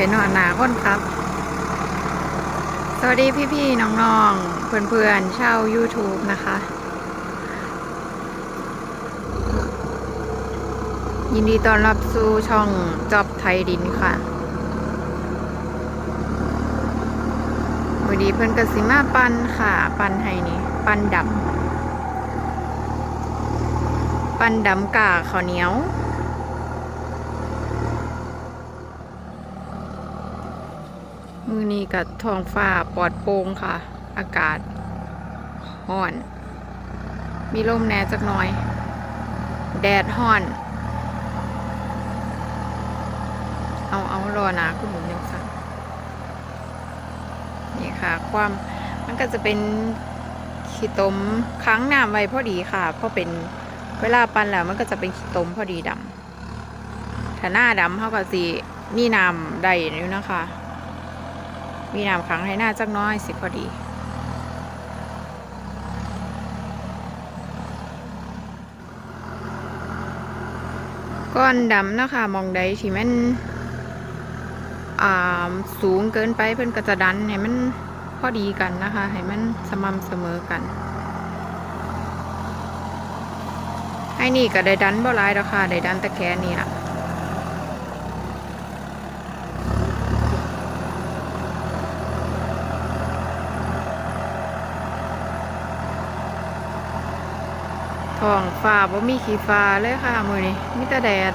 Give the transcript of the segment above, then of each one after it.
เห็นหนอนหนาคนครับ สวัสดีพี่ๆน้องๆ เพื่อนๆชาว YouTube นะคะ ยินดีต้อนรับสู่ช่องจอบไทยดินค่ะวันนี้เพื่อนกสิมาปันค่ะ ปันให้นี่ ปันดำปันดำกาข้าวเหนียว มือนี้กับท้องฟ้าปลอดโปร่งค่ะ อากาศห้อน มีลมแหน่จักหน่อย แดดห้อน เอาเอารอหนาคุณหมุนยังสั่งนี่ค่ะ ความมันก็จะเป็นขี้ตมค้างน้ำไว้พอดีค่ะเพราะเป็นเวลาปั้นแล้วมันก็จะเป็นขี้ตมพอดีดำถ้าหน้าดำเขาก็สิมีน้ำได้อยู่นะคะ มีน้ำขังให้หน้าจักน้อยสิพอดีก้อนดำนะคะมองใดที่มันอ่าสูงเกินไปเพื่อนก็จะดันให้มันพอดีกันนะคะให้มันสม่ำเสมอกันให้นี่ก็ได้ดันบ่ร้ายแล้วค่ะได้ดันต่แค่นี้ละ ท้องฟ้าบ่มีขี้ฟ้าเลยค่ะมือนี้มีแต่แดด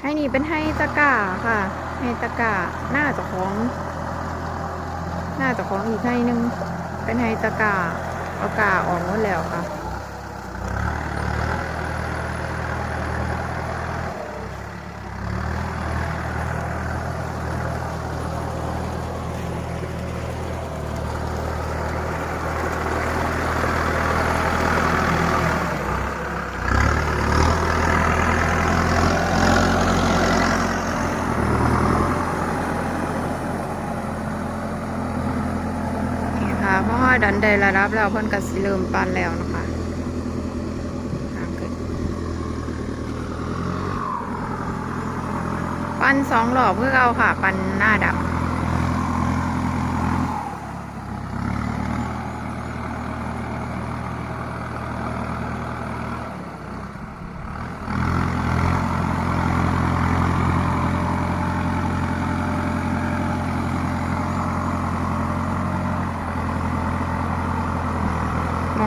ให้นี่เป็นให้ตะกร้าค่ะ ให้ตะกร้าหน้าจะของ หน้าจะของอีกให้หนึง เป็นให้ตะกร้าเอากาออกหมดแล้วค่ะ นี่ค่ะเพราะว่าดัน ได้ระดับแล้วเพิ่นก็สิเริ่มปันแล้วนะคะทางขึ้นปันสองหลอบเพื่อเอาค่ะ ปันหน้าดำ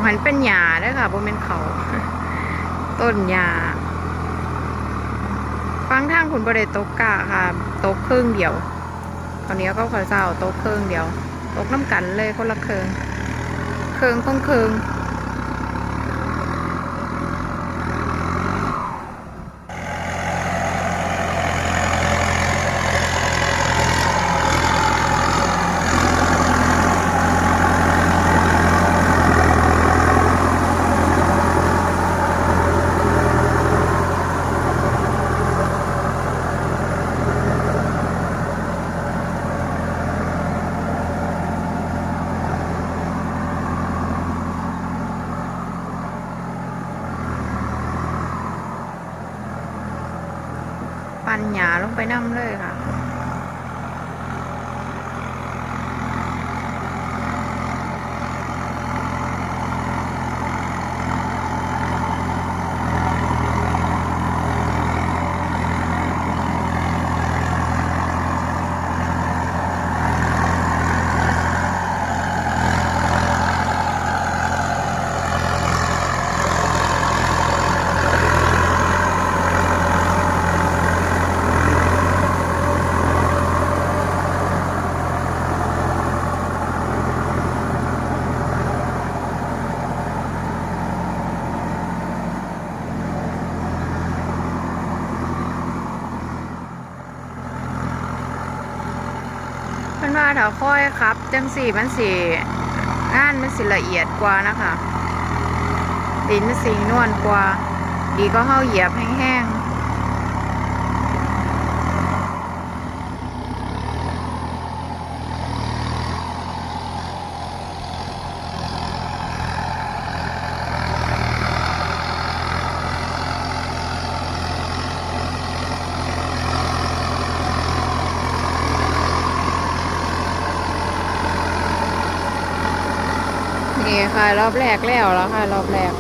หันเป็นหญ้าเด้อค่ะบ่แม่นเขาต้นหญ้าฟังทางคุณบ่ได้ตกกะค่ะตกครึ่งเดียวคราวนี้ก็ขอเจ้าตกครึ่งเดียว ตกน้ำกันเลยคนละเคืองเครึ่งต้องครึ่ง ไปน้ำเลย ถ้าค่อยครับจังสีมันสีงานมันสีละเอียดกว่านะคะดินมันสีนวลกว่า ดีก็เฮาเหยียบแห้ง ค่ะ รอบแรกแล้วแล้วค่ะ รอบแรก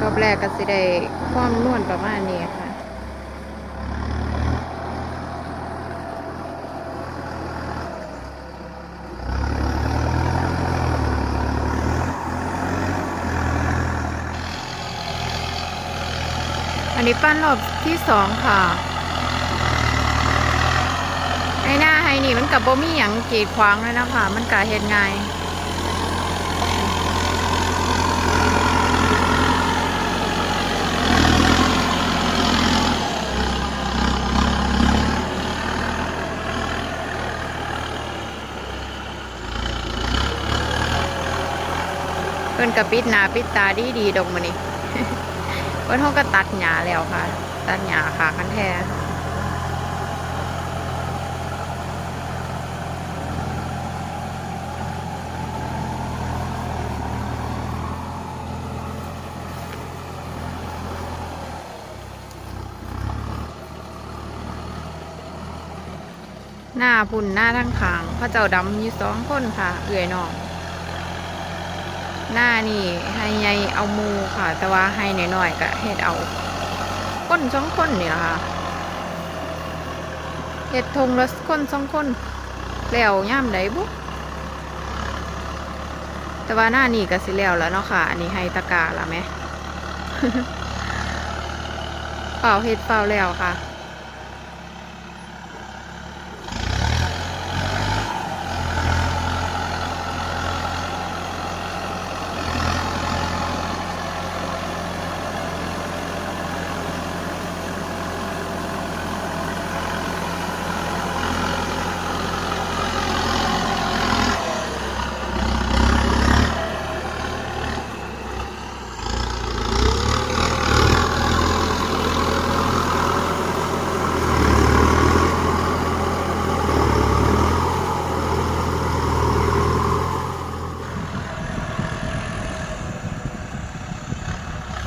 รอบแรกก็สิได้ความนวลประมาณนี้ค่ะอันนี้ปั้นรอบที่สองค่ะ ไอ้หน้าไฮนี่มันกับบ่มีหยังกีดขวางเลยนะคะมันกะเฮ็ดง่ายเพิ่นกับปิดหนาปิดตาดีดีดอกมันนี่เพิ่นเขาก็ตัดหญ้าแล้วค่ะ ตัดหญ้าค่ะคันแท้ หน้าพุ่นหน้าทั้งขาง พระเจ้าดำอยู่สองคนค่ะ เอื่อยน้องหน้านี่ให้ใหญ่เอามูค่ะ แต่ว่าให้น้อยๆก็เฮ็ดเอาคนสองคนนี่ล่ะค่ะเฮ็ดทงละคนสองคน แล้วย่ามใดบุ๊แต่ว่าหน้านี่ก็สิแล้วแล้วเนาะค่ะ อันนี้ให้ตะกาละแหมเปล่าเฮ็ดเปล่าแล้วค่ะ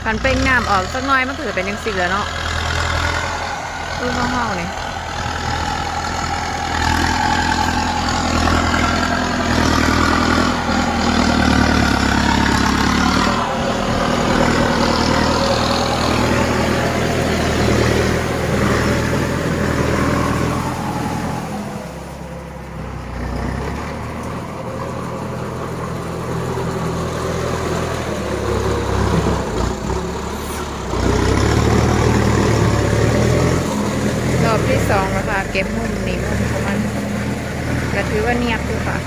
ขันเป่งน้ำออกสักหน้อยมันก็จะเป็นยังสิแล้วเนาะดูเห่าๆนี่ยอบที่ สองแล้วค่ะ เก็บมุมนี้มุมของมันก็ถือว่าเนียบอยู่ค่ะ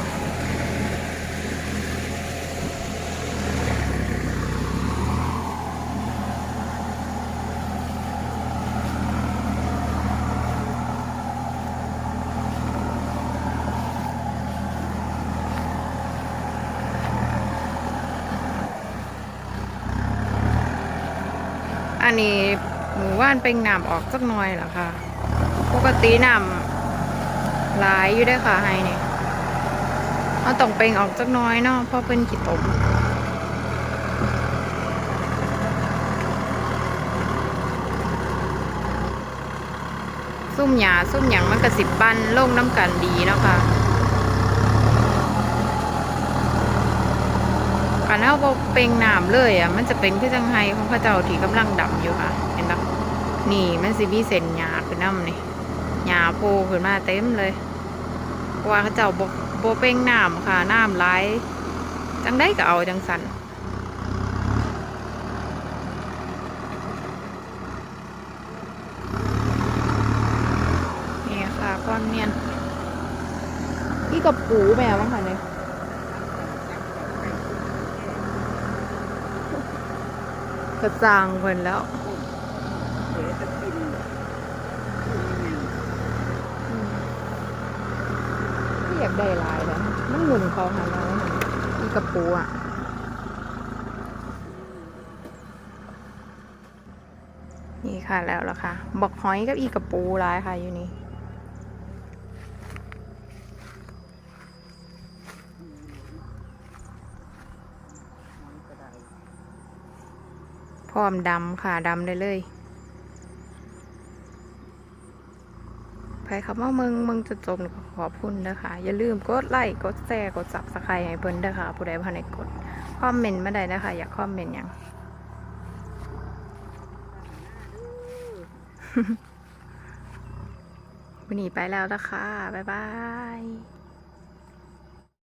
อันนี้หมู่บ้านเป็นน้ำออกสักหน่อยเหรอคะ ปกติน้ำหลายอยู่ได้ค่ะให้นี่เอาต้องเป่งออกสักน้อยเนาะเพราะเป็นขี้ตมซุ่มหยาซุ่มหยังมันกระสิบปั้นลงน้ำกันดีเนาะค่ะการเอาเป่งน้ำเลยอะมันจะเป็นคือจังไห้ของพระเจ้าที่กำลังดำอยู่ค่ะ เห็นปะนี่มันสิมีเส้นหยาขึ้นน้ำนี่ หยาโผล่ขึ้นมาเต็มเลยเพราะว่าเขาเจ้าบบเป่งน้ำค่ะน้ำไหลจังได้ก็เอาจังสันนี่ค่ะความเนียนนี่กับปูแมวบ้างค่ะเนี่ยกระจางเพิ่นแล้ว อยากได้หลายแล้วมันหมุนเขาหาเราอีกระปูอะนี่ค่ะแล้วล่ะค่ะ บอกหอยกับอีกระปูลายค่ะอยู่นี่พร้อมดำค่ะดำได้เลย ใครคำว่ามึงมึงจะจมขอบคุณนะคะอย่าลืมกดไลค์กดแชร์กดซับสไครต์ให้เพิ่นเด้อค่ะผู้ใดผ่านในกดคอมเมนต์มาได้นะคะ อยากคอมเมนต์ยังวันนี้ไปแล้วนะคะ บ๊ายบาย